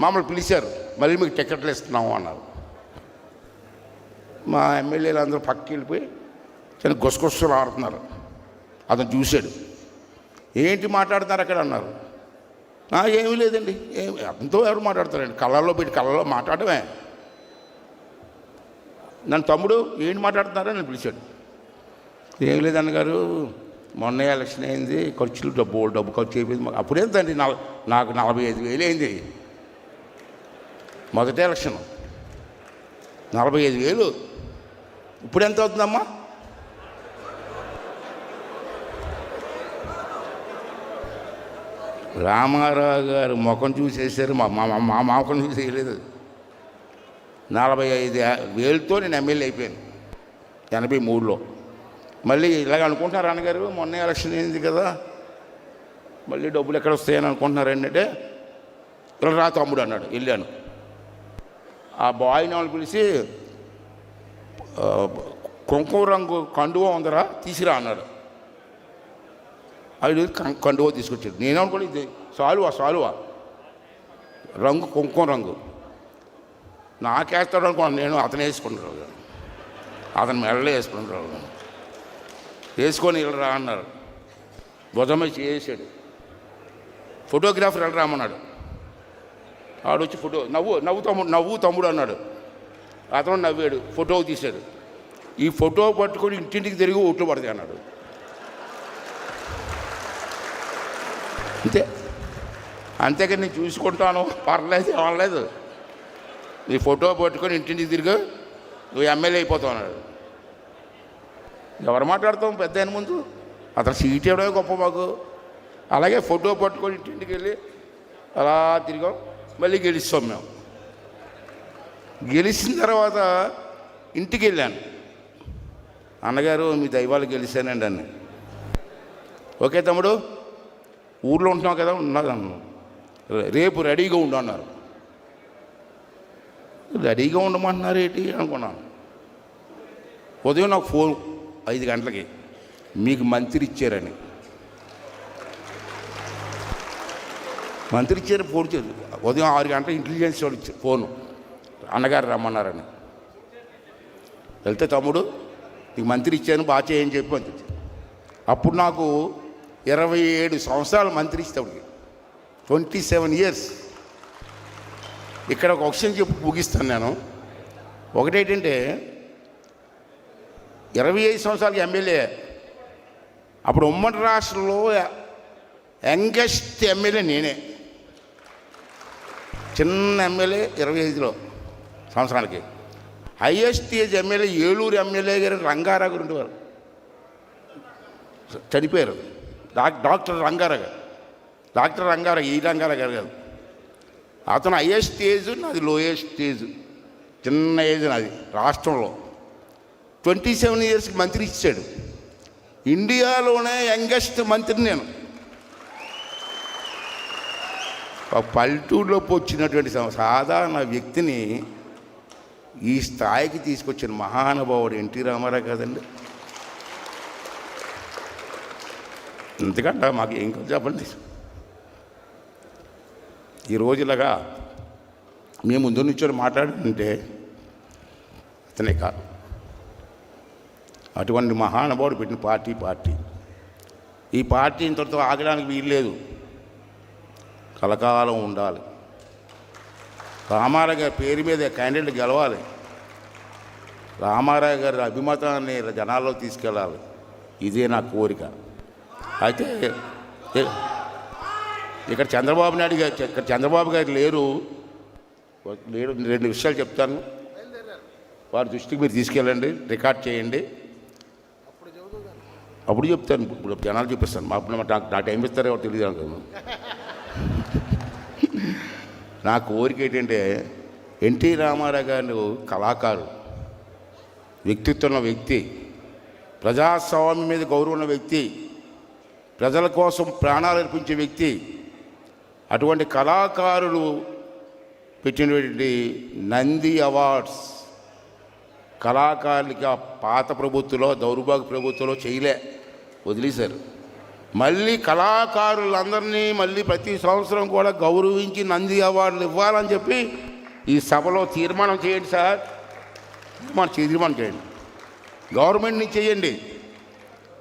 మమ్మల్ని పిలిచారు మళ్ళీ మీకు టికెట్లు ఇస్తున్నాము అన్నారు. మా ఎమ్మెల్యేలు అందరూ పక్కకి వెళ్ళిపోయి చిన్న గుసగుసలు ఆడుతున్నారు. అతను చూశాడు. ఏంటి మాట్లాడుతున్నారు అక్కడ? అన్నారు. ఏమీ లేదండి. ఏమి అతనితో ఎవరు మాట్లాడతారండి? కళ్ళల్లో పెట్టి కళ్ళల్లో మాట్లాడమే. నన్ను తమ్ముడు ఏంటి మాట్లాడుతున్నారని నేను పిలిచాడు. ఏం లేదన్న గారు మొన్న ఎలక్షన్ అయింది ఖర్చులు డబ్బు డబ్బు ఖర్చు అయిపోయింది. మాకు అప్పుడేంతండి నాకు నలభై ఐదు వేలు అయింది. మొదటి ఎలక్షన్. నలభై ఐదు వేలు. ఇప్పుడు ఎంత అవుతుందమ్మా? రామారావు గారు ముఖం చూసేసారు మా మా మా మా ముఖం చూసేయలేదు. నలభై ఐదు వేలతో నేను ఎమ్మెల్యే అయిపోయాను. ఎనభై మూడులో. మళ్ళీ ఇలాగ అనుకుంటున్నారు అన్నగారు మొన్న ఎలక్షన్ అయింది కదా. మళ్ళీ డబ్బులు ఎక్కడ వస్తాయని అనుకుంటున్నారు ఏంటంటే ఇలా రా తమ్ముడు అన్నాడు వెళ్ళాను. ఆ బాయ్ని వాళ్ళు పిలిచి కుంకుమ రంగు కండువ ఉందరా తీసిరా అన్నాడు. అది కండువ తీసుకొచ్చాడు. నేనేమనుకోండి ఇది సాలువా సాలువా? రంగు కుంకుమ రంగు. నాకేస్తాడు అనుకున్నాను నేను అతను వేసుకుంటాడు అతను మెడలో వేసుకుంటాడు వేసుకొని వెళ్ళరా అన్నారు. భుజం వేసి వేసాడు ఫోటోగ్రాఫర్ వెళ్ళరా అన్నాడు. ఆడు వచ్చి ఫోటో నవ్వు నవ్వు తమ్ముడు నవ్వు తమ్ముడు అన్నాడు. అతను నవ్వాడు ఫోటో తీశాడు. ఈ ఫోటో పట్టుకొని ఇంటింటికి తిరిగి ఓట్లు పడతాయి అన్నాడు. అంతే. అంతేకాని నేను చూసుకుంటాను పర్లేదు ఏమలేదు నీ ఫోటో పట్టుకొని ఇంటింటికి తిరిగి నువ్వు ఎమ్మెల్యే అయిపోతావు అన్నాడు. ఎవరు మాట్లాడతాం పెద్ద ఆయన ముందు? అతను సీట్ ఇవ్వడమే గొప్ప మాకు. అలాగే ఫోటో పట్టుకొని ఇంటింటికి వెళ్ళి అలా తిరిగాం. మళ్ళీ గెలుస్తాం మేము. గెలిచిన తర్వాత ఇంటికి వెళ్ళాను. అన్నగారు మీ దైవాలు గెలిచానండి అన్ని ఓకే తమ్ముడు? ఊర్లో ఉంటున్నావు కదా ఉన్నది రేపు రెడీగా ఉండు అన్నారు. రెడీగా ఉండమంటున్నారు ఏంటి అనుకున్నాను. ఉదయం నాకు ఫోన్ ఐదు గంటలకి. మీకు మంత్రి ఇచ్చారని. మంత్రి ఇచ్చారు ఫోన్ చేసి ఉదయం ఆరు గంటల ఇంటెలిజెన్స్ వాళ్ళు ఇచ్చారు ఫోను. అన్నగారు రమ్మన్నారని. వెళ్తే తమ్ముడు నీకు మంత్రి ఇచ్చాను బాగా చేయని చెప్పి మంత్రి అప్పుడు నాకు ఇరవై ఏడు సంవత్సరాలు మంత్రి ఇస్తాడు ట్వంటీ సెవెన్ ఇయర్స్. ఇక్కడ ఒక విషయం చెప్పి ముగిస్తాను నేను. ఒకటేంటంటే ఇరవై ఐదు సంవత్సరాలకి ఎమ్మెల్యే. అప్పుడు ఉమ్మడి రాష్ట్రంలో యంగెస్ట్ ఎమ్మెల్యే నేనే. చిన్న ఎమ్మెల్యే ఇరవై ఐదులో సంవత్సరానికి. Highest age MLA Eluru MLA గారు రంగారావు గారు ఉండేవారు. చనిపోయారు. డాక్ డాక్టర్ రంగారావు గారు. డాక్టర్ రంగారావు ఈ రంగారావు గారు కాదు. అతను హైయెస్ట్ ఏజ్ నాది లోయెస్ట్ ఏజ్ చిన్న ఏజ్ నాది రాష్ట్రంలో. ట్వంటీ సెవెన్ ఇయర్స్కి మంత్రి ఇచ్చాడు. ఇండియాలోనే యంగెస్ట్ మంత్రి నేను ఒక పల్లెటూరులోకి వచ్చినటువంటి సాధారణ వ్యక్తిని ఈ స్థాయికి తీసుకొచ్చిన మహానుభావుడు ఎన్టీ రామారావు కదండి. ఎందుకంటే మాకు ఏం చెప్పండి. ఈ రోజులగా మేము ముందు నుంచి మాట్లాడుతుంటే అతనే కాదు. అటువంటి మహానుభావుడు పెట్టిన పార్టీ పార్టీ. ఈ పార్టీ ఇంతటితో ఆగడానికి వీల్లేదు. కలకాలం ఉండాలి. రామారావు గారి పేరు మీద క్యాండిడేట్ గెలవాలి. రామారావు గారి అభిమతాన్ని జనాల్లో తీసుకెళ్ళాలి. ఇదే నా కోరిక. అయితే ఇక్కడ చంద్రబాబు నాయుడు గారు ఇక్కడ చంద్రబాబు గారు లేరు. లేరు రెండు విషయాలు చెప్తాను. వారి దృష్టికి మీరు తీసుకెళ్ళండి రికార్డ్ చేయండి. అప్పుడు చెప్తాను. ఇప్పుడు జనాలు చూపిస్తాను మా అప్పుడు నాకు నా టైం ఇస్తారో తెలియదు నా కోరిక ఏంటంటే ఎన్టీ రామారావు గారు కళాకారుడు వ్యక్తిత్వం ఉన్న వ్యక్తి ప్రజాస్వామ్యం మీద గౌరవం ఉన్న వ్యక్తి ప్రజల కోసం ప్రాణాలు అర్పించే వ్యక్తి అటువంటి కళాకారులు పెట్టినటువంటి నంది అవార్డ్స్ కళాకారులకి ఆ పాత ప్రభుత్వంలో దౌర్భాగ్య ప్రభుత్వంలో చేయలే వదిలేశారు. మళ్ళీ కళాకారులందరినీ మళ్ళీ ప్రతి సంవత్సరం కూడా గౌరవించి నంది అవార్డులు ఇవ్వాలని చెప్పి ఈ సభలో తీర్మానం చేయండి సార్. మన తీర్మానం చేయండి. గవర్నమెంట్ని చేయండి.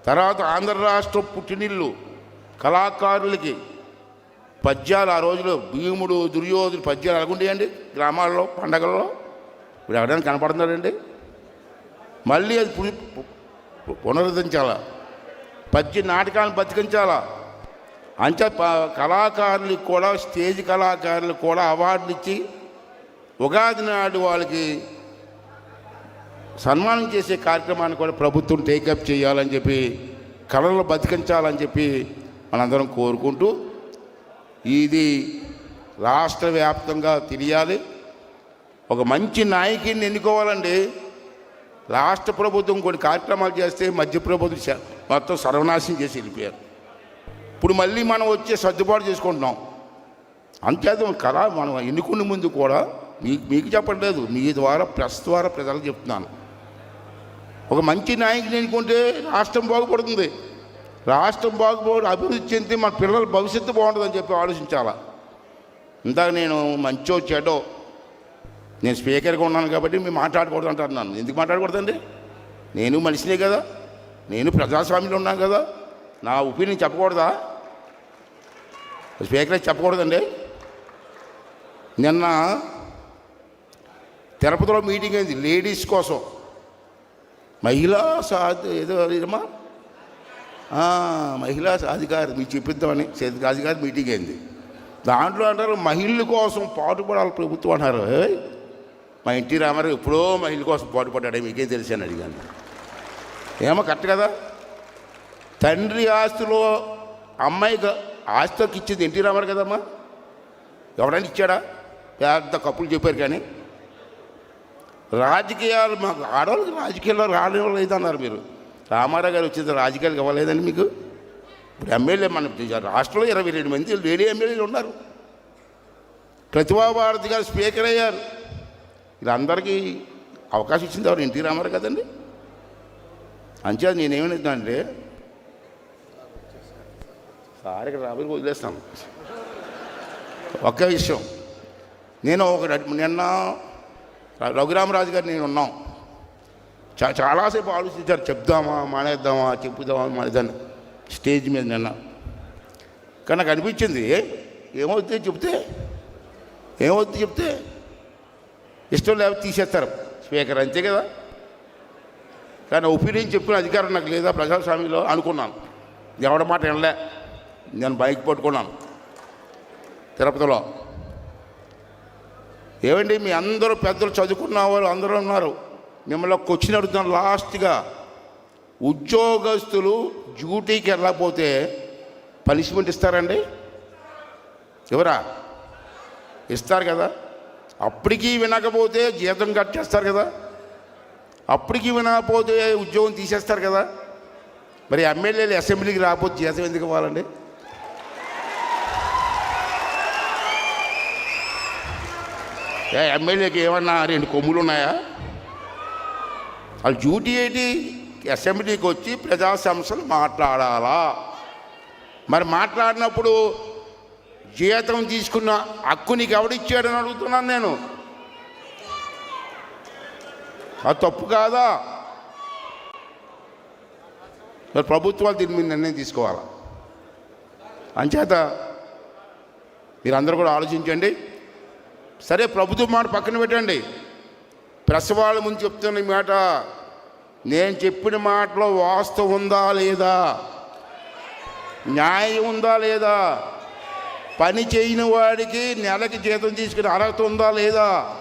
తర్వాత ఆంధ్ర రాష్ట్ర పుట్టినిల్లు కళాకారులకి పద్యాలు ఆ రోజులో భీముడు దుర్యోధుడు పద్యాలు అలాగుండేయండి గ్రామాల్లో పండగల్లో? ఇప్పుడు ఎవరైనా కనపడుతున్నారండి మళ్ళీ అది పునరుద్ధరించాలా? పద్య నాటకాలను బతికించాలా? అంతే కళాకారులకు కూడా స్టేజ్ కళాకారులకు కూడా అవార్డులు ఇచ్చి ఉగాది నాడు వాళ్ళకి సన్మానం చేసే కార్యక్రమాన్ని కూడా ప్రభుత్వం టేకప్ చేయాలని చెప్పి కళలు బతికించాలని చెప్పి మనందరం కోరుకుంటూ ఇది రాష్ట్ర వ్యాప్తంగా తెలియాలి. ఒక మంచి నాయకుడిని ఎన్నుకోవాలండి. రాష్ట్ర ప్రభుత్వం కొన్ని కార్యక్రమాలు చేస్తే మధ్య ప్రభుత్వం మొత్తం సర్వనాశనం చేసి వెళ్ళిపోయారు. ఇప్పుడు మళ్ళీ మనం వచ్చే సర్దుబాటు చేసుకుంటున్నాం. అంతేత కదా మనం ఎన్నుకునే ముందు కూడా మీకు మీకు చెప్పట్లేదు. మీ ద్వారా ప్రెస్ ద్వారా ప్రజలకు చెప్తున్నాను. ఒక మంచి నాయకుని ఎన్నుకుంటే రాష్ట్రం బాగుపడుతుంది. రాష్ట్రం బాగుపడి అభివృద్ధి చెందితే మన పిల్లల భవిష్యత్తు బాగుంటుందని చెప్పి ఆలోచించాలా? ఇందాక నేను మంచో చెడో నేను స్పీకర్గా ఉన్నాను కాబట్టి మీరు మాట్లాడకూడదు అంటారు నన్ను ఎందుకు మాట్లాడకూడదండి? నేను మనిషినే కదా. నేను ప్రజాస్వామ్యంలో ఉన్నాను కదా. నా ఒపీనియన్ చెప్పకూడదా? స్పీకర్ చెప్పకూడదండి. నిన్న తిరుపతిలో మీటింగ్ అయింది లేడీస్ కోసం. మహిళా సాధ ఏదో అమ్మా మహిళా సాధికారి మీకు చెప్పిద్దామని సాధికారి మీటింగ్ అయింది. దాంట్లో అంటారు మహిళల కోసం పాటుపడాలి ప్రభుత్వం అన్నారు మా ఎన్టీ రామారావు ఎప్పుడో మహిళల కోసం పాటుపడ్డాడే మీకేం తెలిసి అని అడిగాను. ఏమో కరెక్ట్ కదా. తండ్రి ఆస్తిలో అమ్మాయికి ఆస్తికి ఇచ్చేది ఎన్టీ రామారావు కదమ్మా. ఎవడైనా ఇచ్చాడా? పెద్ద కప్పులు చెప్పారు కానీ. రాజకీయాలు మాకు ఆడవాళ్ళకి రాజకీయాల్లో రానివ్వలేదన్నారు మీరు. రామారావు గారు వచ్చేది రాజకీయాలకు ఇవ్వలేదండి మీకు. ఇప్పుడు ఎమ్మెల్యే మన రాష్ట్రంలో ఇరవై రెండు మంది లేడీ ఎమ్మెల్యేలు ఉన్నారు. ప్రతిభాభారతి గారు స్పీకర్ అయ్యారు. వీళ్ళందరికీ అవకాశం ఇచ్చింది ఎవరు? ఎన్టీ రామారావు కదండి. అంచేది నేనేమనుకుంటానంటే సార్ ఇక్కడ రాబోయే వదిలేస్తాను ఒకే విషయం. నేను ఒక నిన్న రఘురామరాజు గారు నేను ఉన్నాం. చా చాలాసేపు ఆలోచించారు చెప్దామా మానేద్దామా చెప్పుదామా మానేదాన్ని స్టేజ్ మీద నిన్న. కానీ నాకు అనిపించింది ఏమవుతుంది చెప్తే ఏమవుతుంది చెప్తే ఇష్టం లేకపోతే తీసేస్తారు. స్పీకర్ అంతే కదా. కానీ ఒపీనియన్ చెప్పుకునే అధికారం నాకు లేదా ప్రజాస్వామ్యంలో అనుకున్నాను. ఎవడ మాట వినలే. నేను బైక్ పట్టుకున్నాను. తిరుపతిలో. ఏమండి మీ అందరూ పెద్దలు చదువుకున్న వాళ్ళు అందరూ ఉన్నారు. మిమ్మల్ని ఒక క్వశ్చన్ అడుగుతున్నాను లాస్ట్గా. ఉద్యోగస్తులు డ్యూటీకి వెళ్ళకపోతే పనిష్మెంట్ ఇస్తారండి? ఎవరా? ఇస్తారు కదా. అప్పటికీ వినకపోతే జీతం కట్ చేస్తారు కదా. అప్పటికి వినకపోతే ఉద్యోగం తీసేస్తారు కదా. మరి ఎమ్మెల్యేలు అసెంబ్లీకి రాకపోతే జీతం ఎందుకు ఇవ్వాలండి? ఏ ఎమ్మెల్యేకి ఏమన్నా రెండు కొమ్ములు ఉన్నాయా? వాళ్ళు డ్యూటీ ఏంటి? అసెంబ్లీకి వచ్చి ప్రజా సమస్యలు మాట్లాడాలా? మరి మాట్లాడినప్పుడు జీతం తీసుకున్న హక్కు నీకు ఎవడిచ్చాడని అడుగుతున్నాను నేను. అది తప్పు కాదా? మరి ప్రభుత్వాలు దీని మీద నిర్ణయం తీసుకోవాలా? అంచేత మీరందరూ కూడా ఆలోచించండి. సరే ప్రభుత్వం మాట పక్కన పెట్టండి. ప్రెస్ వాళ్ళ ముందు చెప్తున్న మాట నేను చెప్పిన మాటలో వాస్తవం ఉందా లేదా? న్యాయం ఉందా లేదా? పని చేయని వాడికి నెలకి జీతం తీసుకునే అర్హత ఉందా లేదా?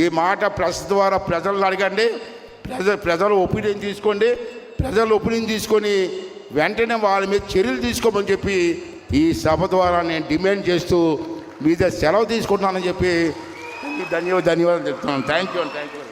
ఈ మాట ప్రెస్ ద్వారా ప్రజలను అడగండి. ప్రజ ప్రజల ఒపీనియన్ తీసుకోండి. ప్రజల ఒపీనియన్ తీసుకొని వెంటనే వాళ్ళ మీద చర్యలు తీసుకోమని చెప్పి ఈ సభ ద్వారా నేను డిమాండ్ చేస్తూ మీద సెలవు తీసుకుంటున్నానని చెప్పి ధన్యవాదాలు ధన్యవాదాలు చెప్తున్నాను. Thank you thank you